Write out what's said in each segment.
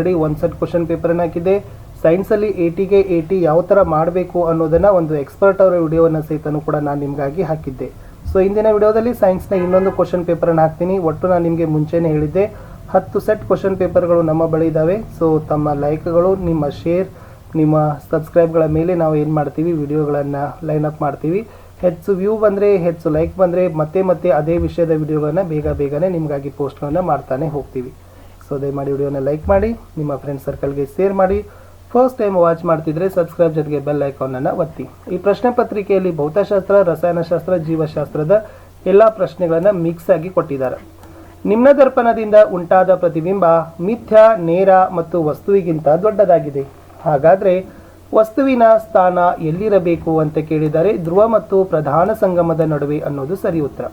Already ಒಂದು set question paper ಹಾಕಿದ್ದೆ. ಸೈನ್ಸಲ್ಲಿ ಏಟಿಗೆ eighty ಯಾವ ಥರ ಮಾಡಬೇಕು ಅನ್ನೋದನ್ನು ಒಂದು ಎಕ್ಸ್ಪರ್ಟ್ ಅವರ ವಿಡಿಯೋವನ್ನು ಸಹಿತನೂ ಕೂಡ ನಾನು ನಿಮಗಾಗಿ ಹಾಕಿದ್ದೆ. ಸೊ ಇಂದಿನ ವಿಡಿಯೋದಲ್ಲಿ ಸೈನ್ಸ್ನ ಇನ್ನೊಂದು ಕ್ವಶನ್ ಪೇಪರನ್ನು ಹಾಕ್ತೀನಿ. ಒಟ್ಟು ನಾನು ನಿಮಗೆ ಮುಂಚೆನೇ ಹೇಳಿದ್ದೆ. ಹತ್ತು ಸೆಟ್ ಕ್ವಶನ್ ಪೇಪರ್ಗಳು ನಮ್ಮ ಬಳಿ ಇದ್ದಾವೆ ಸೊ ತಮ್ಮ ಲೈಕ್ಗಳು ನಿಮ್ಮ ಶೇರ್ ನಿಮ್ಮ ಸಬ್ಸ್ಕ್ರೈಬ್ಗಳ ಮೇಲೆ ನಾವು ಏನು ಮಾಡ್ತೀವಿ? ವಿಡಿಯೋಗಳನ್ನು ಲೈನ್ ಅಪ್ ಮಾಡ್ತೀವಿ. ಹೆಚ್ಚು ವ್ಯೂ ಬಂದರೆ, ಹೆಚ್ಚು ಲೈಕ್ ಬಂದರೆ ಮತ್ತೆ ಮತ್ತೆ ಅದೇ ವಿಷಯದ ವಿಡಿಯೋಗಳನ್ನು ಬೇಗ ಬೇಗನೆ ನಿಮಗಾಗಿ ಪೋಸ್ಟ್ಗಳನ್ನು ಮಾಡ್ತಾನೆ ಹೋಗ್ತೀವಿ. ಸೊ ದಯಮಾಡಿ ವಿಡಿಯೋನ ಲೈಕ್ ಮಾಡಿ, ನಿಮ್ಮ ಫ್ರೆಂಡ್ ಸರ್ಕಲ್ಗೆ ಶೇರ್ ಮಾಡಿ. ಫಸ್ಟ್ ಟೈಮ್ ವಾಚ್ ಮಾಡ್ತಿದ್ರೆ ಸಬ್ಸ್ಕ್ರೈಬ್ ಜೊತೆಗೆ ಬೆಲ್ ಐಕಾನನ್ನು ಒತ್ತಿ. ಈ ಪ್ರಶ್ನೆ ಪತ್ರಿಕೆಯಲ್ಲಿ ಭೌತಶಾಸ್ತ್ರ, ರಸಾಯನಶಾಸ್ತ್ರ, ಜೀವಶಾಸ್ತ್ರದ ಎಲ್ಲ ಪ್ರಶ್ನೆಗಳನ್ನು ಮಿಕ್ಸ್ ಆಗಿ ಕೊಟ್ಟಿದ್ದಾರೆ. ನಿಮ್ನ ದರ್ಪಣದಿಂದ ಉಂಟಾದ ಪ್ರತಿಬಿಂಬ ಮಿಥ್ಯ, ನೇರ ಮತ್ತು ವಸ್ತುವಿಗಿಂತ ದೊಡ್ಡದಾಗಿದೆ. ಹಾಗಾದ್ರೆ ವಸ್ತುವಿನ ಸ್ಥಾನ ಎಲ್ಲಿರಬೇಕು ಅಂತ ಕೇಳಿದರೆ ಧ್ರುವ ಮತ್ತು ಪ್ರಧಾನ ಸಂಗಮದ ನಡುವೆ ಅನ್ನೋದು ಸರಿ ಉತ್ತರ.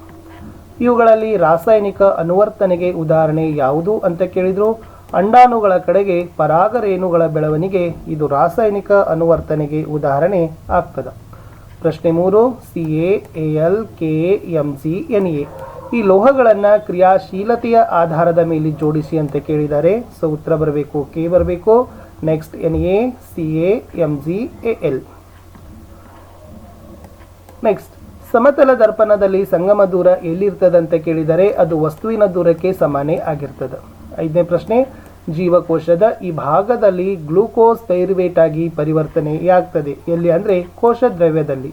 ಇವುಗಳಲ್ಲಿ ರಾಸಾಯನಿಕ ಅನುವರ್ತನೆಗೆ ಉದಾಹರಣೆ ಯಾವುದು ಅಂತ ಕೇಳಿದ್ರು? ಅಂಡಾಣುಗಳ ಕಡೆಗೆ ಪರಾಗರೇಣುಗಳ ಬೆಳವಣಿಗೆ ಇದು ರಾಸಾಯನಿಕ ಅನುವರ್ತನೆಗೆ ಉದಾಹರಣೆ ಆಗ್ತದೆ. ಪ್ರಶ್ನೆ ಮೂರು C A L K M C N A ಈ ಲೋಹಗಳನ್ನು ಕ್ರಿಯಾಶೀಲತೆಯ ಆಧಾರದ ಮೇಲೆ ಜೋಡಿಸಿ ಅಂತ ಕೇಳಿದ್ದಾರೆ ಸೊ ಉತ್ತರ ಬರಬೇಕು ಕೆ ಬರಬೇಕು. Next N A C A M G A L next ಸಮತಲ ದರ್ಪಣದಲ್ಲಿ ಸಂಗಮ ದೂರ ಎಲ್ಲಿರ್ತದಂತ ಕೇಳಿದರೆ ಅದು ವಸ್ತುವಿನ ದೂರಕ್ಕೆ ಸಮಾನೇ ಆಗಿರ್ತದೆ. ಐದನೇ ಪ್ರಶ್ನೆ, ಜೀವಕೋಶದ ಈ ಭಾಗದಲ್ಲಿ ಗ್ಲೂಕೋಸ್ ಪೈರುವೇಟ್ ಆಗಿ ಪರಿವರ್ತನೆಯಾಗ್ತದೆ ಎಲ್ಲಿ ಅಂದರೆ ಕೋಶ ದ್ರವ್ಯದಲ್ಲಿ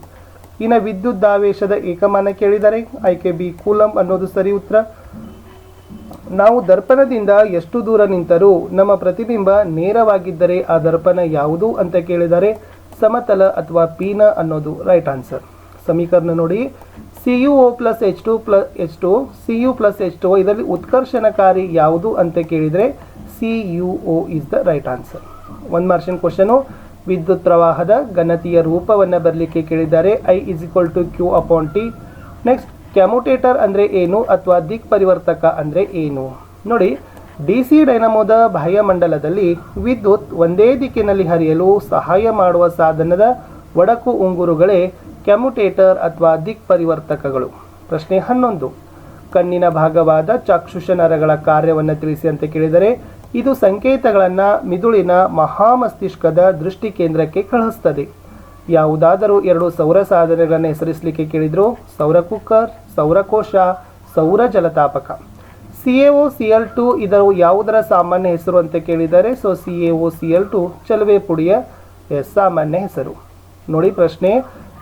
ಇನ್ನು ವಿದ್ಯುದ್ದಾವೇಶದ ಏಕಮಾನ ಕೇಳಿದರೆ ಆಯ್ಕೆ ಬಿ ಕೂಲಂ ಅನ್ನೋದು ಸರಿ ಉತ್ತರ. ನಾವು ದರ್ಪಣದಿಂದ ಎಷ್ಟು ದೂರ ನಿಂತರೂ ನಮ್ಮ ಪ್ರತಿಬಿಂಬ ನೇರವಾಗಿದ್ದರೆ ಆ ದರ್ಪಣ ಯಾವುದು ಅಂತ ಕೇಳಿದರೆ ಸಮತಲ ಅಥವಾ ಪೀನ ಅನ್ನೋದು ರೈಟ್ ಆನ್ಸರ್ ಸಮೀಕರಣ ನೋಡಿ. C U O plus H two plus H two C U plus H two ಇದರಲ್ಲಿ ಉತ್ಕರ್ಷಣಕಾರಿ ಯಾವುದು ಅಂತ ಕೇಳಿದರೆ C U O is the right answer ಒಂದು ಮಾರ್ಷನ್ ಕ್ವಶನು ವಿದ್ಯುತ್ ಪ್ರವಾಹದ ಘನತೆಯ ರೂಪವನ್ನು ಬರಲಿಕ್ಕೆ ಕೇಳಿದ್ದಾರೆ. I is equal to Q upon T next commutator ಅಂದರೆ ಏನು ಅಥವಾ ದಿಕ್ ಪರಿವರ್ತಕ ಅಂದರೆ ಏನು? ನೋಡಿ ಡಿ ಸಿ ಡೈನಮೋದ ಬಾಹ್ಯಮಂಡಲದಲ್ಲಿ ವಿದ್ಯುತ್ ಒಂದೇ ದಿಕ್ಕಿನಲ್ಲಿ ಹರಿಯಲು ಸಹಾಯ ಮಾಡುವ ಸಾಧನದ ಒಡಕು ಉಂಗುರುಗಳೇ ಕ್ಯಾಮುಟೇಟರ್ ಅಥವಾ ದಿಕ್ ಪರಿವರ್ತಕಗಳು ಪ್ರಶ್ನೆ ಹನ್ನೊಂದು. ಕಣ್ಣಿನ ಭಾಗವಾದ ಚಾಕ್ಷುಷ ನರಗಳ ಕಾರ್ಯವನ್ನು ತಿಳಿಸಿ ಅಂತ ಕೇಳಿದರೆ, ಇದು ಸಂಕೇತಗಳನ್ನು ಮಿದುಳಿನ ಮಹಾಮಸ್ತಿಷ್ಕದ ದೃಷ್ಟಿ ಕೇಂದ್ರಕ್ಕೆ ಕಳಿಸ್ತದೆ ಯಾವುದಾದರೂ ಎರಡು ಸೌರ ಸಾಧನೆಗಳನ್ನು ಹೆಸರಿಸಲಿಕ್ಕೆ ಕೇಳಿದ್ರು, ಸೌರ ಕುಕ್ಕರ್ ಸೌರಕೋಶ ಸೌರ ಜಲತಾಪಕ. C A O C L two ಇದರ ಯಾವುದರ ಸಾಮಾನ್ಯ ಹೆಸರು ಅಂತ ಕೇಳಿದರೆ so C A O C L two ಚಲುವೆ ಪುಡಿಯ ಸಾಮಾನ್ಯ ಹೆಸರು. ನೋಡಿ ಪ್ರಶ್ನೆ.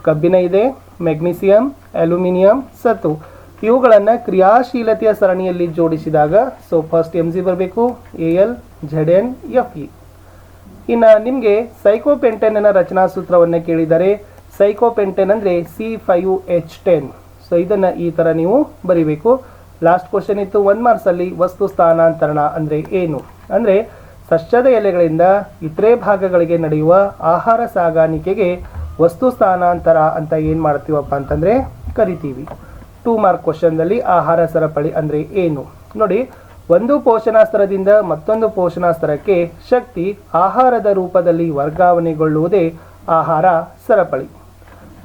ಕಬ್ಬಿಣ ಇದೆ, ಮೆಗ್ನೀಸಿಯಂ, ಅಲ್ಯೂಮಿನಿಯಂ ಸತು ಇವುಗಳನ್ನು ಕ್ರಿಯಾಶೀಲತೆಯ ಸರಣಿಯಲ್ಲಿ ಜೋಡಿಸಿದಾಗ ಸೊ ಫಸ್ಟ್ ಎಂ ಜಿ ಬರಬೇಕು A L Z N F E ಇನ್ನು ನಿಮಗೆ ಸೈಕೋಪೆಂಟೆನ್ನ ರಚನಾ ಸೂತ್ರವನ್ನು ಕೇಳಿದರೆ, ಸೈಕೋಪೆಂಟೆನ್ ಅಂದರೆ C five H ten so ಇದನ್ನು ಈ ಥರ ನೀವು ಬರಿಬೇಕು. ಲಾಸ್ಟ್ ಕ್ವಶನ್ ಇತ್ತು ಒನ್ ಮಾರ್ಕ್ಸಲ್ಲಿ ವಸ್ತು ಸ್ಥಾನಾಂತರಣ ಅಂದರೆ ಏನು? ಅಂದರೆ ಸಸ್ಯದ ಎಲೆಗಳಿಂದ ಇತರೆ ಭಾಗಗಳಿಗೆ ನಡೆಯುವ ಆಹಾರ ಸಾಗಾಣಿಕೆಗೆ ವಸ್ತು ಸ್ಥಾನಾಂತರ ಅಂತ ಏನು ಮಾಡ್ತೀವಪ್ಪ ಅಂತಂದರೆ ಕರಿತೀವಿ. ಟೂ ಮಾರ್ಕ್ ಕ್ವಶನ್ದಲ್ಲಿ ಆಹಾರ ಸರಪಳಿ ಅಂದರೆ ಏನು? ನೋಡಿ, ಒಂದು ಪೋಷಣಾಸ್ತರದಿಂದ ಮತ್ತೊಂದು ಪೋಷಣಾಸ್ತ್ರಕ್ಕೆ ಶಕ್ತಿ ಆಹಾರದ ರೂಪದಲ್ಲಿ ವರ್ಗಾವಣೆಗೊಳ್ಳುವುದೇ ಆಹಾರ ಸರಪಳಿ.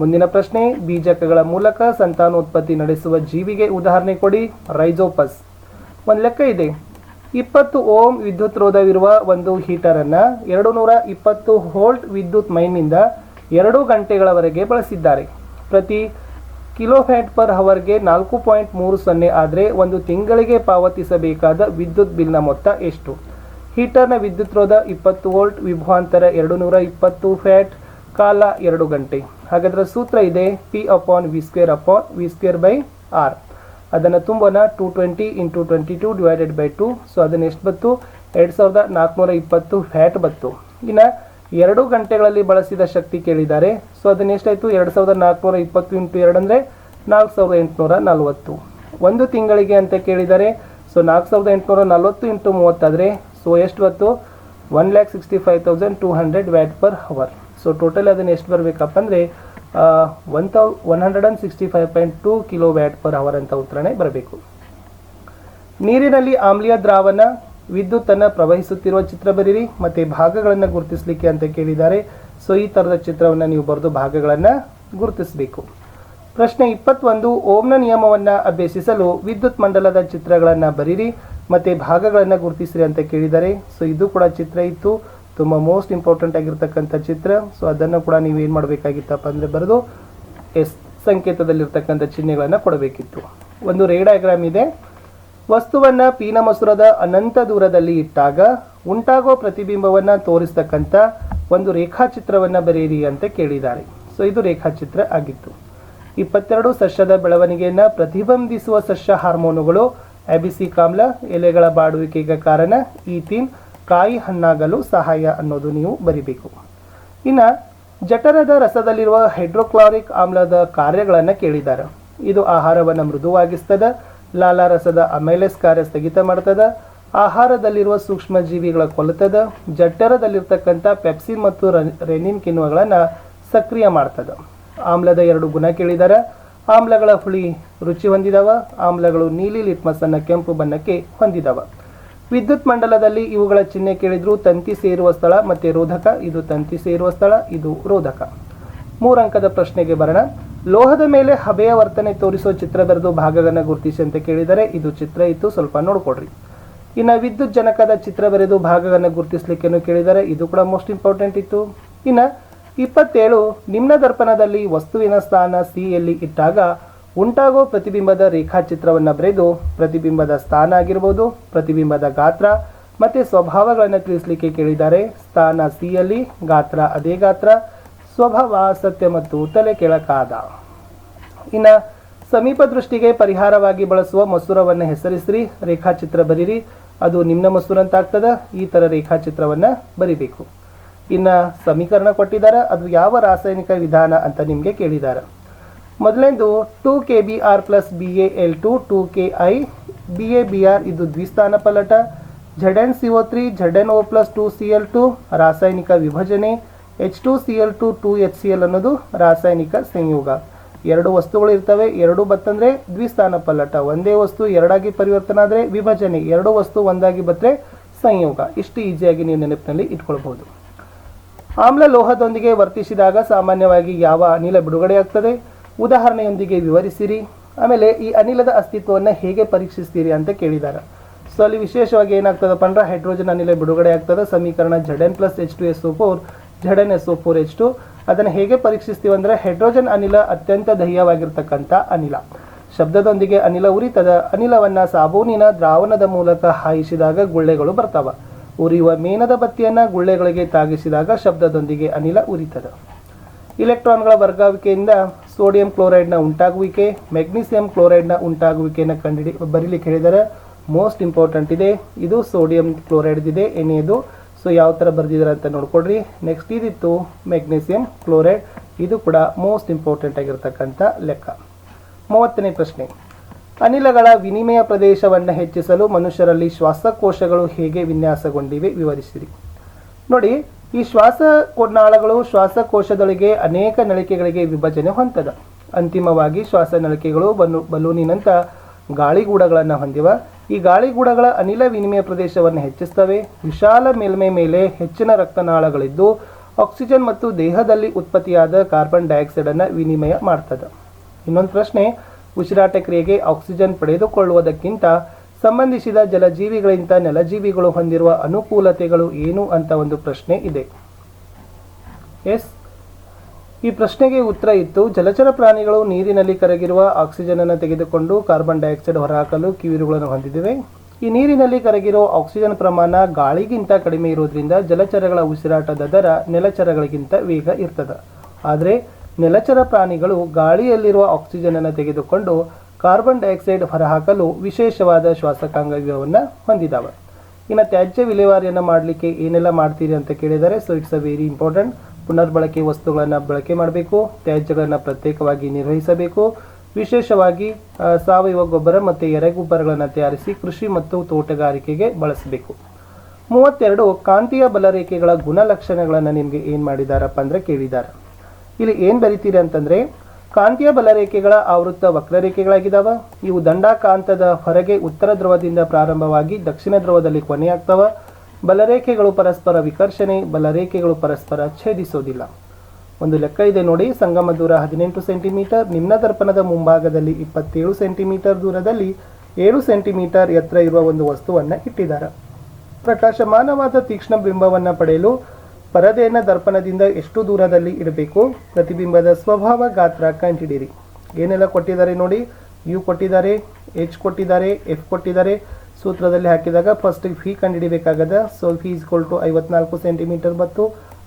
ಮುಂದಿನ ಪ್ರಶ್ನೆ, ಬೀಜಕಗಳ ಮೂಲಕ ಸಂತಾನೋತ್ಪತ್ತಿ ನಡೆಸುವ ಜೀವಿಗೆ ಉದಾಹರಣೆ ಕೊಡಿ ರೈಜೋಪಸ್ ಒಂದು ಲೆಕ್ಕ ಇದೆ. ಇಪ್ಪತ್ತು ಓಮ್ ವಿದ್ಯುತ್ ರೋಧವಿರುವ ಒಂದು ಹೀಟರನ್ನು ಎರಡು ನೂರ ಇಪ್ಪತ್ತು ಹೋಲ್ಟ್ ವಿದ್ಯುತ್ ಮೈನ್ನಿಂದ ಎರಡು ಗಂಟೆಗಳವರೆಗೆ ಬಳಸಿದ್ದಾರೆ. ಪ್ರತಿ ಕಿಲೋ ಫ್ಯಾಟ್ ಪರ್ ಹವರ್ಗೆ ನಾಲ್ಕು ಪಾಯಿಂಟ್ ಮೂರು ಸೊನ್ನೆ ಆದರೆ ಒಂದು ತಿಂಗಳಿಗೆ ಪಾವತಿಸಬೇಕಾದ ವಿದ್ಯುತ್ ಬಿಲ್ನ ಮೊತ್ತ ಎಷ್ಟು? ಹೀಟರ್ನ ವಿದ್ಯುತ್ ರೋಧ ಇಪ್ಪತ್ತು ವೋಲ್ಟ್ ವಿಭವಾಂತರ ಎರಡು ನೂರ ಇಪ್ಪತ್ತು ಫ್ಯಾಟ್ ಕಾಲ ಎರಡು ಗಂಟೆ. ಹಾಗಾದರೆ ಸೂತ್ರ ಇದೆ P upon V square upon V square by R ಅದನ್ನು ತುಂಬೋಣ two twenty into twenty two divided by two so ಅದನ್ನು ಎಷ್ಟು ಬತ್ತು? ಎರಡು ಸಾವಿರದ ನಾಲ್ಕುನೂರ ಇಪ್ಪತ್ತು ಫ್ಯಾಟ್ ಬತ್ತು. ಇನ್ನು ಎರಡು ಗಂಟೆಗಳಲ್ಲಿ ಬಳಸಿದ ಶಕ್ತಿ ಕೇಳಿದ್ದಾರೆ. ಸೊ, ಅದನ್ನ ಎಷ್ಟಾಯಿತು? ಎರಡು ಸಾವಿರದ ನಾಲ್ಕುನೂರ ಇಪ್ಪತ್ತು ಇಂಟು ಎರಡು ಅಂದರೆ ನಾಲ್ಕು ಸಾವಿರದ ಎಂಟುನೂರ ನಲವತ್ತು. ಒಂದು ತಿಂಗಳಿಗೆ ಅಂತ ಕೇಳಿದ್ದಾರೆ ಸೊ, ನಾಲ್ಕು ಸಾವಿರದ ಎಂಟುನೂರ ನಲವತ್ತು ಇಂಟು ಮೂವತ್ತಾದರೆ ಸೊ, ಎಷ್ಟು ಹೊತ್ತು one lakh sixty five thousand two hundred watt per hour. So, total ಅದನ್ನು ಎಷ್ಟು ಬರಬೇಕಪ್ಪ ಅಂದರೆ one thou, one hundred and sixty five point two kilowatt per hour ಅಂತ ಉತ್ತರನೇ ಬರಬೇಕು. ನೀರಿನಲ್ಲಿ ಆಮ್ಲೀಯ ದ್ರಾವಣ ವಿದ್ಯುತ್ತನ್ನು ಪ್ರವಹಿಸುತ್ತಿರುವ ಚಿತ್ರ ಬರೀರಿ, ಮತ್ತು ಭಾಗಗಳನ್ನು ಗುರುತಿಸಲಿಕ್ಕೆ ಅಂತ ಕೇಳಿದ್ದಾರೆ. ಸೊ ಈ ಥರದ ಚಿತ್ರವನ್ನು ನೀವು ಬರೆದು ಭಾಗಗಳನ್ನು ಗುರುತಿಸಬೇಕು. ಪ್ರಶ್ನೆ ಇಪ್ಪತ್ತೊಂದು, ಓಮ್ನ ನಿಯಮವನ್ನು ಅಭ್ಯಸಿಸಲು ವಿದ್ಯುತ್ ಮಂಡಲದ ಚಿತ್ರಗಳನ್ನು ಬರೀರಿ, ಮತ್ತು ಭಾಗಗಳನ್ನು ಗುರುತಿಸಿರಿ ಅಂತ ಕೇಳಿದ್ದಾರೆ. ಸೊ ಇದು ಕೂಡ ಚಿತ್ರ ಇತ್ತು. ತುಂಬ ಮೋಸ್ಟ್ ಇಂಪಾರ್ಟೆಂಟ್ ಆಗಿರ್ತಕ್ಕಂಥ ಚಿತ್ರ. ಸೊ ಅದನ್ನು ಕೂಡ ನೀವು ಏನು ಮಾಡಬೇಕಾಗಿತ್ತಪ್ಪ ಅಂದರೆ ಬರೆದು ಎಸ್ ಸಂಕೇತದಲ್ಲಿರ್ತಕ್ಕಂಥ ಚಿಹ್ನೆಗಳನ್ನು ಕೊಡಬೇಕಿತ್ತು. ಒಂದು ರೇಡಾಗ್ರಾಮ್ ಇದೆ. ವಸ್ತುವನ್ನ ಪೀನಮಸುರದ ಅನಂತ ದೂರದಲ್ಲಿ ಇಟ್ಟಾಗ ಉಂಟಾಗೋ ಪ್ರತಿಬಿಂಬವನ್ನ ತೋರಿಸ್ತಕ್ಕಂಥ ಒಂದು ರೇಖಾಚಿತ್ರವನ್ನ ಬರೆಯಿರಿ ಅಂತ ಕೇಳಿದ್ದಾರೆ. ಸೊ ಇದು ರೇಖಾಚಿತ್ರ ಆಗಿತ್ತು. ಇಪ್ಪತ್ತೆರಡು ಸಸ್ಯದ ಬೆಳವಣಿಗೆಯನ್ನ ಪ್ರತಿಬಂಧಿಸುವ ಸಸ್ಯ ಹಾರ್ಮೋನುಗಳು ಎಬಿಸಿ ಕಾಮ್ಲ, ಎಲೆಗಳ ಬಾಡುವಿಕೆಗೆ ಕಾರಣ ಈಥೀನ್, ಕಾಯಿ ಹಣ್ಣಾಗಲು ಸಹಾಯ ಅನ್ನೋದು ನೀವು ಬರಿಬೇಕು. ಇನ್ನು ಜಠರದ ರಸದಲ್ಲಿರುವ ಹೈಡ್ರೋಕ್ಲಾರಿಕ್ ಆಮ್ಲದ ಕಾರ್ಯಗಳನ್ನು ಕೇಳಿದ್ದಾರೆ. ಇದು ಆಹಾರವನ್ನು ಮೃದುವಾಗಿಸ್ತದ ಲಾಲಾರಸದ ಅಮೈಲೆಸ್ ಕಾರ್ಯ ಸ್ಥಗಿತ ಮಾಡ್ತದ, ಆಹಾರದಲ್ಲಿರುವ ಸೂಕ್ಷ್ಮ ಜೀವಿಗಳ ಕೊಲ್ಲತದ ಜಠರದಲ್ಲಿರ್ತಕ್ಕಂಥ ಪೆಪ್ಸಿನ್ ಮತ್ತು ರೆನಿನ್ ಕಿಣ್ವಗಳನ್ನು ಸಕ್ರಿಯ ಮಾಡ್ತದ. ಆಮ್ಲದ ಎರಡು ಗುಣ ಕೇಳಿದ್ದಾರೆ ಆಮ್ಲಗಳ ಹುಳಿ ರುಚಿ ಹೊಂದಿದವ, ಆಮ್ಲಗಳು ನೀಲಿ ಲಿಟ್ಮಸ್ ಅನ್ನ ಕೆಂಪು ಬಣ್ಣಕ್ಕೆ ಹೊಂದಿದವ. ವಿದ್ಯುತ್ ಮಂಡಲದಲ್ಲಿ ಇವುಗಳ ಚಿಹ್ನೆ ಕೇಳಿದ್ರು ತಂತಿ ಸೇರುವ ಸ್ಥಳ ಮತ್ತು ರೋಧಕ, ಇದು ತಂತಿ ಸೇರುವ ಸ್ಥಳ, ಇದು ರೋಧಕ. ಮೂರಂಕದ ಪ್ರಶ್ನೆಗೆ ಬರೋಣ. ಲೋಹದ ಮೇಲೆ ಹಬೆಯ ವರ್ತನೆ ತೋರಿಸೋ ಚಿತ್ರ ಬರೆದು ಭಾಗಗಳನ್ನು ಗುರುತಿಸಿ ಅಂತ ಕೇಳಿದರೆ ಇದು ಚಿತ್ರ ಇತ್ತು, ಸ್ವಲ್ಪ ನೋಡ್ಕೊಡ್ರಿ ಇನ್ನು ವಿದ್ಯುತ್ ಜನಕದ ಚಿತ್ರ ಬರೆದು ಭಾಗಗಳನ್ನು ಗುರುತಿಸಲಿಕ್ಕೆ ಕೇಳಿದರೆ ಇದು ಕೂಡ ಮೋಸ್ಟ್ ಇಂಪಾರ್ಟೆಂಟ್ ಇತ್ತು. ಇನ್ನು ಇಪ್ಪತ್ತೇಳು, ನಿಮ್ನ ದರ್ಪಣದಲ್ಲಿ ವಸ್ತುವಿನ ಸ್ಥಾನ ಸಿಯಲ್ಲಿ ಇಟ್ಟಾಗ ಉಂಟಾಗೋ ಪ್ರತಿಬಿಂಬದ ರೇಖಾಚಿತ್ರವನ್ನು ಬರೆದು ಪ್ರತಿಬಿಂಬದ ಸ್ಥಾನ ಆಗಿರ್ಬೋದು, ಪ್ರತಿಬಿಂಬದ ಗಾತ್ರ ಮತ್ತೆ ಸ್ವಭಾವಗಳನ್ನು ತಿಳಿಸಲಿಕ್ಕೆ ಕೇಳಿದ್ದಾರೆ ಸ್ಥಾನ ಸಿಯಲ್ಲಿ ಗಾತ್ರ ಅದೇ ಗಾತ್ರ ಸ್ವಭಾವ ಸತ್ಯ ಮತ್ತು ತಲೆ ಕೆಳಕಾದ. ಇನ್ನ ಸಮೀಪ ದೃಷ್ಟಿಗೆ ಪರಿಹಾರವಾಗಿ ಬಳಸುವ ಮಸೂರವನ್ನು ಹೆಸರಿಸ್ರಿ, ರೇಖಾಚಿತ್ರ ಬರೀರಿ. ಅದು ನಿಮ್ಮ ಮಸೂರ ಅಂತ ಆಗ್ತದ ಈ ಥರ ರೇಖಾಚಿತ್ರವನ್ನು ಬರಿಬೇಕು. ಇನ್ನು ಸಮೀಕರಣ ಕೊಟ್ಟಿದ್ದಾರೆ ಅದು ಯಾವ ರಾಸಾಯನಿಕ ವಿಧಾನ ಅಂತ ನಿಮಗೆ ಕೇಳಿದ್ದಾರೆ ಮೊದಲನೇದು two K B R plus B A L two two K I, B A B R ಇದು ದ್ವಿಸ್ಥಾನ ಪಲಟ. Z N C O three, Z N O plus two C L two, ರಾಸಾಯನಿಕ ವಿಭಜನೆ H two C L two two H C L ಅನ್ನೋದು ರಾಸಾಯನಿಕ ಸಂಯೋಗ. ಎರಡು ವಸ್ತುಗಳು ಇರ್ತವೆ, ಎರಡು ಬತ್ತಂದ್ರೆ ದ್ವಿಸ್ಥಾನ ಪಲ್ಲಟ. ಒಂದೇ ವಸ್ತು ಎರಡಾಗಿ ಪರಿವರ್ತನೆ ಆದರೆ ವಿಭಜನೆ. ಎರಡು ವಸ್ತು ಒಂದಾಗಿ ಬತ್ತರೆ ಸಂಯೋಗ. ಇಷ್ಟು ಈಸಿಯಾಗಿ ನೀವು ನೆನಪಿನಲ್ಲಿ ಇಟ್ಕೊಳ್ಬಹುದು. ಆಮ್ಲ ಲೋಹದೊಂದಿಗೆ ವರ್ತಿಸಿದಾಗ ಸಾಮಾನ್ಯವಾಗಿ ಯಾವ ಅನಿಲ ಬಿಡುಗಡೆಯಾಗ್ತದೆ ಉದಾಹರಣೆಯೊಂದಿಗೆ ವಿವರಿಸಿರಿ. ಆಮೇಲೆ ಈ ಅನಿಲದ ಅಸ್ತಿತ್ವವನ್ನು ಹೇಗೆ ಪರೀಕ್ಷಿಸ್ತೀರಿ ಅಂತ ಕೇಳಿದ್ದಾರೆ ಸೊ, ಅಲ್ಲಿ ವಿಶೇಷವಾಗಿ ಏನಾಗ್ತದಪ್ಪ ಅಂದ್ರೆ ಹೈಡ್ರೋಜನ್ ಅನಿಲ ಬಿಡುಗಡೆ ಆಗ್ತದೆ. ಸಮೀಕರಣ Z N plus H two S four Z N S O four H two ಅದನ್ನು ಹೇಗೆ ಪರೀಕ್ಷಿಸ್ತೀವಿ ಅಂದರೆ ಹೈಡ್ರೋಜನ್ ಅನಿಲ ಅತ್ಯಂತ ದಹ್ಯವಾಗಿರ್ತಕ್ಕಂಥ ಅನಿಲ. ಶಬ್ದದೊಂದಿಗೆ ಅನಿಲ ಉರಿತದ ಅನಿಲವನ್ನು ಸಾಬೂನಿನ ದ್ರಾವಣದ ಮೂಲಕ ಹಾಯಿಸಿದಾಗ ಗುಳ್ಳೆಗಳು ಬರ್ತಾವ. ಉರಿಯುವ ಮೇಣದ ಬತ್ತಿಯನ್ನು ಗುಳ್ಳೆಗಳಿಗೆ ತಾಗಿಸಿದಾಗ ಶಬ್ದದೊಂದಿಗೆ ಅನಿಲ ಉರಿತದ. ಇಲೆಕ್ಟ್ರಾನ್ಗಳ ವರ್ಗಾವಿಕೆಯಿಂದ ಸೋಡಿಯಂ ಕ್ಲೋರೈಡ್ನ ಉಂಟಾಗುವಿಕೆ, ಮೆಗ್ನೀಸಿಯಂ ಕ್ಲೋರೈಡ್ನ ಉಂಟಾಗುವಿಕೆಯನ್ನು ಕಂಡಿಡಿ, ಬರೀಲಿಕ್ಕೆ ಹೇಳಿದರೆ ಮೋಸ್ಟ್ ಇಂಪಾರ್ಟೆಂಟ್ ಇದೆ. ಇದು ಸೋಡಿಯಂ ಕ್ಲೋರೈಡ್ ಇದೆ ಎಣ್ಣೆಯದು ಸೊ ಯಾವ ಥರ ಬರೆದಿದ್ದಾರೆ ಅಂತ ನೋಡ್ಕೊಡ್ರಿ ನೆಕ್ಸ್ಟ್ ಇದಿತ್ತು ಮೆಗ್ನೀಸಿಯಂ ಕ್ಲೋರೈಡ್ ಇದು ಕೂಡ ಮೋಸ್ಟ್ ಇಂಪಾರ್ಟೆಂಟ್ ಆಗಿರ್ತಕ್ಕಂಥ ಲೆಕ್ಕ. ಮೂವತ್ತನೇ ಪ್ರಶ್ನೆ. ಅನಿಲಗಳ ವಿನಿಮಯ ಪ್ರದೇಶವನ್ನು ಹೆಚ್ಚಿಸಲು ಮನುಷ್ಯರಲ್ಲಿ ಶ್ವಾಸಕೋಶಗಳು ಹೇಗೆ ವಿನ್ಯಾಸಗೊಂಡಿವೆ ವಿವರಿಸಿರಿ. ನೋಡಿ, ಈ ಶ್ವಾಸನಾಳಗಳು ಶ್ವಾಸಕೋಶದೊಳಗೆ ಅನೇಕ ನಳಿಕೆಗಳಿಗೆ ವಿಭಜನೆ ಹೊಂದದ. ಅಂತಿಮವಾಗಿ ಶ್ವಾಸನಳಿಕೆಗಳು ಬಲು ಬಲೂನಿನಂತ ಗಾಳಿಗೂಡಗಳನ್ನು ಹೊಂದಿವ ಈ ಗಾಳಿಗೂಡಗಳ ಅನಿಲ ವಿನಿಮಯ ಪ್ರದೇಶವನ್ನು ಹೆಚ್ಚಿಸ್ತವೆ. ವಿಶಾಲ ಮೇಲ್ಮೈ ಮೇಲೆ ಹೆಚ್ಚಿನ ರಕ್ತನಾಳಗಳಿದ್ದು, ಆಕ್ಸಿಜನ್ ಮತ್ತು ದೇಹದಲ್ಲಿ ಉತ್ಪತ್ತಿಯಾದ ಕಾರ್ಬನ್ ಡೈಆಕ್ಸೈಡನ್ನು ವಿನಿಮಯ ಮಾಡ್ತದೆ. ಇನ್ನೊಂದು ಪ್ರಶ್ನೆ ಉಸಿರಾಟ ಕ್ರಿಯೆಗೆ ಆಕ್ಸಿಜನ್ ಪಡೆದುಕೊಳ್ಳುವುದಕ್ಕಿಂತ ಸಂಬಂಧಿಸಿದ ಜಲಜೀವಿಗಳಿಂದ ನೆಲಜೀವಿಗಳು ಹೊಂದಿರುವ ಅನುಕೂಲತೆಗಳು ಏನು ಅಂತ ಒಂದು ಪ್ರಶ್ನೆ ಇದೆ. ಎಸ್. ಈ ಪ್ರಶ್ನೆಗೆ ಉತ್ತರ ಇತ್ತು. ಜಲಚರ ಪ್ರಾಣಿಗಳು ನೀರಿನಲ್ಲಿ ಕರಗಿರುವ ಆಕ್ಸಿಜನ್ ಅನ್ನು ತೆಗೆದುಕೊಂಡು ಕಾರ್ಬನ್ ಡೈಆಕ್ಸೈಡ್ ಹೊರಹಾಕಲು ಕಿವಿರುಗಳನ್ನು ಹೊಂದಿದ್ದೇವೆ. ಈ ನೀರಿನಲ್ಲಿ ಕರಗಿರೋ ಆಕ್ಸಿಜನ್ ಪ್ರಮಾಣ ಗಾಳಿಗಿಂತ ಕಡಿಮೆ ಇರೋದ್ರಿಂದ ಜಲಚರಗಳ ಉಸಿರಾಟದ ದರ ನೆಲಚರಗಳಿಗಿಂತ ವೇಗ ಇರ್ತದೆ. ಆದರೆ ನೆಲಚರ ಪ್ರಾಣಿಗಳು ಗಾಳಿಯಲ್ಲಿರುವ ಆಕ್ಸಿಜನ್ ಅನ್ನು ತೆಗೆದುಕೊಂಡು ಕಾರ್ಬನ್ ಡೈಆಕ್ಸೈಡ್ ಹೊರಹಾಕಲು ವಿಶೇಷವಾದ ಶ್ವಾಸಕಾಂಗವನ್ನು ಹೊಂದಿದ್ದಾವೆ. ಇನ್ನು ತ್ಯಾಜ್ಯ ವಿಲೇವಾರಿಯನ್ನು ಮಾಡಲಿಕ್ಕೆ ಏನೆಲ್ಲ ಮಾಡ್ತೀರಿ ಅಂತ ಕೇಳಿದರೆ so it's a very important ಪುನರ್ಬಳಕೆ ವಸ್ತುಗಳನ್ನು ಬಳಕೆ ಮಾಡಬೇಕು, ತ್ಯಾಜ್ಯಗಳನ್ನು ಪ್ರತ್ಯೇಕವಾಗಿ ನಿರ್ವಹಿಸಬೇಕು. ವಿಶೇಷವಾಗಿ ಸಾವಯವ ಗೊಬ್ಬರ ಮತ್ತು ಎರೆಗೊಬ್ಬರಗಳನ್ನು ತಯಾರಿಸಿ ಕೃಷಿ ಮತ್ತು ತೋಟಗಾರಿಕೆಗೆ ಬಳಸಬೇಕು. ಮೂವತ್ತೆರಡು, ಕಾಂತೀಯ ಬಲರೇಖೆಗಳ ಗುಣಲಕ್ಷಣಗಳನ್ನು ನಿಮಗೆ ಏನು ಮಾಡಿದಾರಪ್ಪ ಅಂದರೆ ಕೇಳಿದ್ದಾರೆ ಇಲ್ಲಿ ಏನು ಬರಿತೀರಿ ಅಂತಂದರೆ, ಕಾಂತೀಯ ಬಲರೇಖೆಗಳ ಆವೃತ್ತ ವಕ್ರರೇಖೆಗಳಾಗಿದ್ದಾವೆ ಇವು ದಂಡಾಕಾಂತದ ಹೊರಗೆ ಉತ್ತರ ಧ್ರುವದಿಂದ ಪ್ರಾರಂಭವಾಗಿ ದಕ್ಷಿಣ ಧ್ರುವದಲ್ಲಿ ಕೊನೆಯಾಗ್ತವ. ಬಲರೇಖೆಗಳು ಪರಸ್ಪರ ವಿಕರ್ಷಣೆ, ಬಲರೇಖೆಗಳು ಪರಸ್ಪರ ಛೇದಿಸೋದಿಲ್ಲ. ಒಂದು ಲೆಕ್ಕ ಇದೆ ನೋಡಿ, ಸಂಗಮ ದೂರ ಹದಿನೆಂಟು ಸೆಂಟಿಮೀಟರ್, ನಿಮ್ನ ದರ್ಪಣದ ಮುಂಭಾಗದಲ್ಲಿ ಇಪ್ಪತ್ತೇಳು ಸೆಂಟಿಮೀಟರ್ ದೂರದಲ್ಲಿ ಏಳು ಸೆಂಟಿಮೀಟರ್ ಎತ್ತರ ಇರುವ ಒಂದು ವಸ್ತುವನ್ನು ಇಟ್ಟಿದ್ದಾರೆ. ಪ್ರಕಾಶಮಾನವಾದ ತೀಕ್ಷ್ಣ ಬಿಂಬವನ್ನು ಪಡೆಯಲು ಪರದೆಯನ್ನು ದರ್ಪಣದಿಂದ ಎಷ್ಟು ದೂರದಲ್ಲಿ ಇಡಬೇಕು? ಪ್ರತಿಬಿಂಬದ ಸ್ವಭಾವ ಗಾತ್ರ ಕಂಡಿಡಿರಿ ಏನೆಲ್ಲ ಕೊಟ್ಟಿದ್ದಾರೆ ನೋಡಿ? ಯು ಕೊಟ್ಟಿದ್ದಾರೆ, ಎಚ್ ಕೊಟ್ಟಿದ್ದಾರೆ, ಎಫ್ ಕೊಟ್ಟಿದ್ದಾರೆ ಸೂತ್ರದಲ್ಲಿ ಹಾಕಿದಾಗ first phi ಕಂಡುಹಿಡಿಬೇಕಾಗದ so F is equal to ಐವತ್ನಾಲ್ಕು ಸೆಂಟಿಮೀಟರ್ ಮತ್ತು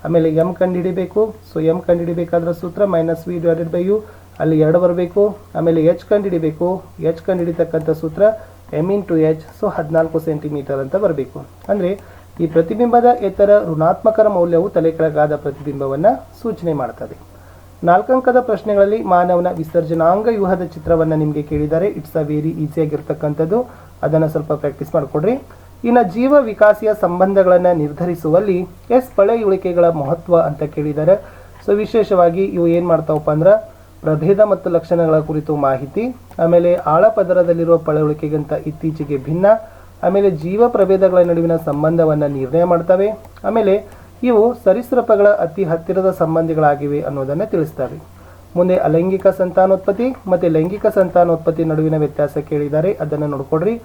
ಆಮೇಲೆ ಎಂ ಕಂಡುಹಿಡಿಬೇಕು ಸೊ ಎಂ ಕಂಡುಹಿಡಿಬೇಕಾದ್ರೆ ಸೂತ್ರ minus V divided by U ಅಲ್ಲಿ ಎರಡು ಬರಬೇಕು. ಆಮೇಲೆ ಎಚ್ ಕಂಡುಹಿಡಿಬೇಕು ಎಚ್ ಕಂಡುಹಿಡಿತಕ್ಕಂಥ ಸೂತ್ರ M in two H so ಹದಿನಾಲ್ಕು ಸೆಂಟಿಮೀಟರ್ ಅಂತ ಬರಬೇಕು. ಅಂದರೆ ಈ ಪ್ರತಿಬಿಂಬದ ಎತ್ತರ ಋಣಾತ್ಮಕರ ಮೌಲ್ಯವು ತಲೆ ಕೆಳಗಾದ ಪ್ರತಿಬಿಂಬವನ್ನು ಸೂಚನೆ ಮಾಡ್ತದೆ. ನಾಲ್ಕಂಕದ ಪ್ರಶ್ನೆಗಳಲ್ಲಿ ಮಾನವನ ವಿಸರ್ಜನಾಂಗ ವ್ಯೂಹದ ಚಿತ್ರವನ್ನು ನಿಮಗೆ ಕೇಳಿದರೆ ಇಟ್ಸ್ ಅ ವೆರಿ ಈಸಿಯಾಗಿರ್ತಕ್ಕಂಥದ್ದು ಅದನ್ನು ಸ್ವಲ್ಪ ಪ್ರಾಕ್ಟೀಸ್ ಮಾಡಿಕೊಡ್ರಿ. ಇನ್ನು ಜೀವ ವಿಕಾಸಿಯ ಸಂಬಂಧಗಳನ್ನು ನಿರ್ಧರಿಸುವಲ್ಲಿ ಎಸ್ ಪಳೆಯುಳಿಕೆಗಳ ಮಹತ್ವ ಅಂತ ಕೇಳಿದ್ದಾರೆ ಸೊ ವಿಶೇಷವಾಗಿ ಇವು ಏನು ಮಾಡ್ತಾವಪ್ಪ ಅಂದ್ರೆ ಪ್ರಭೇದ ಮತ್ತು ಲಕ್ಷಣಗಳ ಕುರಿತು ಮಾಹಿತಿ, ಆಮೇಲೆ ಆಳ ಪದರದಲ್ಲಿರುವ ಪಳೆಯುಳಿಕೆಗಿಂತ ಇತ್ತೀಚೆಗೆ ಭಿನ್ನ, ಆಮೇಲೆ ಜೀವ ಪ್ರಭೇದಗಳ ನಡುವಿನ ಸಂಬಂಧವನ್ನು ನಿರ್ಣಯ ಮಾಡ್ತವೆ, ಆಮೇಲೆ ಇವು ಸರಿಸೃಪಗಳ ಅತಿ ಹತ್ತಿರದ ಸಂಬಂಧಿಗಳಾಗಿವೆ ಅನ್ನೋದನ್ನು ತಿಳಿಸ್ತವೆ. ಮುಂದೆ ಅಲೈಂಗಿಕ ಸಂತಾನೋತ್ಪತ್ತಿ ಮತ್ತು ಲೈಂಗಿಕ ಸಂತಾನೋತ್ಪತ್ತಿ ನಡುವಿನ ವ್ಯತ್ಯಾಸ ಕೇಳಿದ್ದಾರೆ, ಅದನ್ನು ನೋಡ್ಕೊಡ್ರಿ.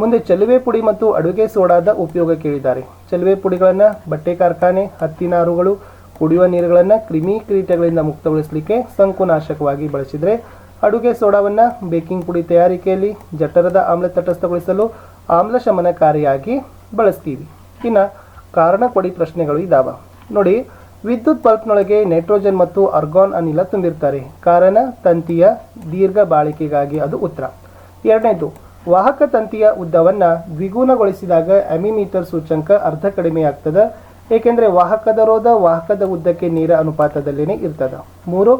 ಮುಂದೆ ಚಲುವೆ ಪುಡಿ ಮತ್ತು ಅಡುಗೆ ಸೋಡಾದ ಉಪಯೋಗ ಕೇಳಿದ್ದಾರೆ. ಚಲುವೆ ಪುಡಿಗಳನ್ನು ಬಟ್ಟೆ ಕಾರ್ಖಾನೆ ಹತ್ತಿನಾರುಗಳು ಕುಡಿಯುವ ನೀರುಗಳನ್ನು ಕ್ರಿಮಿ ಕೀಟಗಳಿಂದ ಮುಕ್ತಗೊಳಿಸಲಿಕ್ಕೆ ಸಂಕುನಾಶಕವಾಗಿ ಬಳಸಿದರೆ ಅಡುಗೆ ಸೋಡಾವನ್ನು ಬೇಕಿಂಗ್ ಪುಡಿ ತಯಾರಿಕೆಯಲ್ಲಿ ಜಠರದ ಆಮ್ಲ ತಟಸ್ಥಗೊಳಿಸಲು ಆಮ್ಲ ಶಮನಕಾರಿಯಾಗಿ ಬಳಸ್ತೀವಿ. ಇನ್ನು ಕಾರಣ ಕೊಡಿ ಪ್ರಶ್ನೆಗಳು ಇದಾವ. ನೋಡಿ ವಿದ್ಯುತ್ ಬಲ್ಬ್ನೊಳಗೆ ನೈಟ್ರೋಜನ್ ಮತ್ತು ಅರ್ಗಾನ್ ಅನಿಲ ತುಂಬಿರ್ತಾರೆ ಕಾರಣ, ತಂತಿಯ ದೀರ್ಘ ಬಾಳಿಕೆಗಾಗಿ ಅದು ಉತ್ತರ. ಎರಡನೇದು, ವಾಹಕ ತಂತಿಯ ಉದ್ದವನ್ನು ದ್ವಿಗುಣಗೊಳಿಸಿದಾಗ ಅಮಿಮೀಟರ್ ಸೂಚ್ಯಂಕ ಅರ್ಧ ಕಡಿಮೆಯಾಗ್ತದೆ ಏಕೆಂದರೆ ವಾಹಕದ ರೋಧ ವಾಹಕದ ಉದ್ದಕ್ಕೆ ನೇರ ಅನುಪಾತದಲ್ಲಿನೇ ಇರ್ತದೆ. ಮೂರು,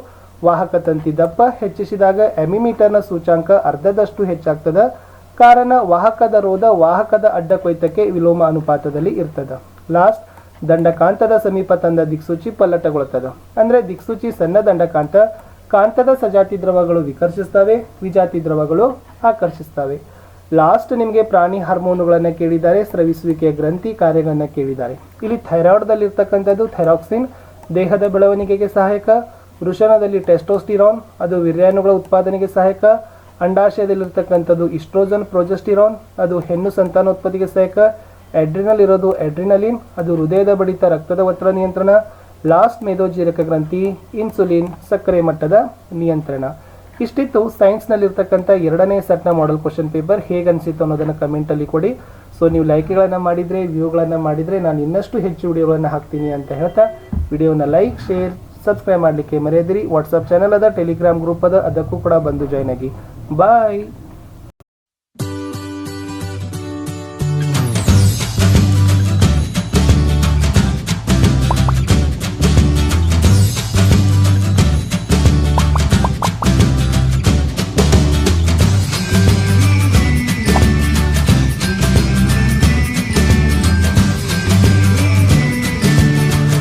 ವಾಹಕ ತಂತಿ ದಪ್ಪ ಹೆಚ್ಚಿಸಿದಾಗ ಅಮಿಮೀಟರ್ನ ಸೂಚ್ಯಾಂಕ ಅರ್ಧದಷ್ಟು ಹೆಚ್ಚಾಗ್ತದೆ, ಕಾರಣ ವಾಹಕದ ರೋಧ ವಾಹಕದ ಅಡ್ಡ ಕೊಯ್ತಕ್ಕೆ ವಿಲೋಮ ಅನುಪಾತದಲ್ಲಿ ಇರ್ತದೆ. ಲಾಸ್ಟ್ ದಂಡಕಾಂತದ ಸಮೀಪ ತಂದ ದಿಕ್ಸೂಚಿ ಪಲ್ಲಟಗೊಳ್ಳುತ್ತದೆ. ಅಂದರೆ ದಿಕ್ಸೂಚಿ ಸಣ್ಣ ದಂಡಕಾಂತ, ಕಾಂತದ ಸಜಾತಿ ದ್ರವಗಳು ವಿಕರ್ಷಿಸ್ತವೆ ವಿಜಾತಿ ದ್ರವಗಳು ಆಕರ್ಷಿಸ್ತವೆ ಲಾಸ್ಟ್ ನಿಮಗೆ ಪ್ರಾಣಿ ಹಾರ್ಮೋನುಗಳನ್ನು ಕೇಳಿದ್ದಾರೆ ಸ್ರವಿಸುವಿಕೆಯ ಗ್ರಂಥಿ ಕಾರ್ಯಗಳನ್ನು ಕೇಳಿದ್ದಾರೆ. ಇಲ್ಲಿ ಥೈರಾಯ್ಡ್ದಲ್ಲಿರ್ತಕ್ಕಂಥದ್ದು ಥೈರಾಕ್ಸಿನ್, ದೇಹದ ಬೆಳವಣಿಗೆಗೆ ಸಹಾಯಕ, ವೃಷಣದಲ್ಲಿ ಟೆಸ್ಟೋಸ್ಟಿರಾನ್, ಅದು ವಿರ್ಯಾಣುಗಳ ಉತ್ಪಾದನೆಗೆ ಸಹಾಯಕ, ಅಂಡಾಶಯದಲ್ಲಿರ್ತಕ್ಕಂಥದ್ದು ಇಸ್ಟ್ರೋಜನ್, ಪ್ರೊಜೆಸ್ಟಿರಾನ್, ಅದು ಹೆಣ್ಣು ಸಂತಾನೋತ್ಪತ್ತಿಗೆ ಸಹಾಯಕ ಎಡ್ರಿನಲ್ ಇರೋದು ಎಡ್ರಿನಲಿನ್ ಅದು ಹೃದಯದ ಬಡಿತ, ರಕ್ತದ ಒತ್ತಡ ನಿಯಂತ್ರಣ, ಲಾಸ್ಟ್ ಮೇಧೋಜೀರಕ ಗ್ರಂಥಿ, ಇನ್ಸುಲಿನ್, ಸಕ್ಕರೆ ಮಟ್ಟದ ನಿಯಂತ್ರಣ. ಇಷ್ಟಿತ್ತು ಸೈನ್ಸ್ನಲ್ಲಿರ್ತಕ್ಕಂಥ ಎರಡನೇ ಸೆಟ್ನ ಮಾಡೆಲ್ ಕ್ವಶನ್ ಪೇಪರ್ ಹೇಗನ್ಸಿತ್ತು ಅನ್ನೋದನ್ನು ಕಮೆಂಟಲ್ಲಿ ಕೊಡಿ. ಸೊ ನೀವು ಲೈಕ್ಗಳನ್ನು ಮಾಡಿದರೆ ವ್ಯೂಗಳನ್ನು ಮಾಡಿದರೆ ನಾನು ಇನ್ನಷ್ಟು ಹೆಚ್ಚು ವಿಡಿಯೋಗಳನ್ನು ಹಾಕ್ತೀನಿ ಅಂತ ಹೇಳ್ತಾ ವಿಡಿಯೋನ ಲೈಕ್ ಶೇರ್ ಸಬ್ಸ್ಕ್ರೈಬ್ ಮಾಡಲಿಕ್ಕೆ ಮರೆಯದಿರಿ. ವಾಟ್ಸಪ್ ಚಾನಲ್ ಅದ ಟೆಲಿಗ್ರಾಮ್ ಗ್ರೂಪ್ ಅದ, ಅದಕ್ಕೂ ಕೂಡ ಬಂದು ಜಾಯ್ನ್ ಆಗಿ. ಬಾಯ್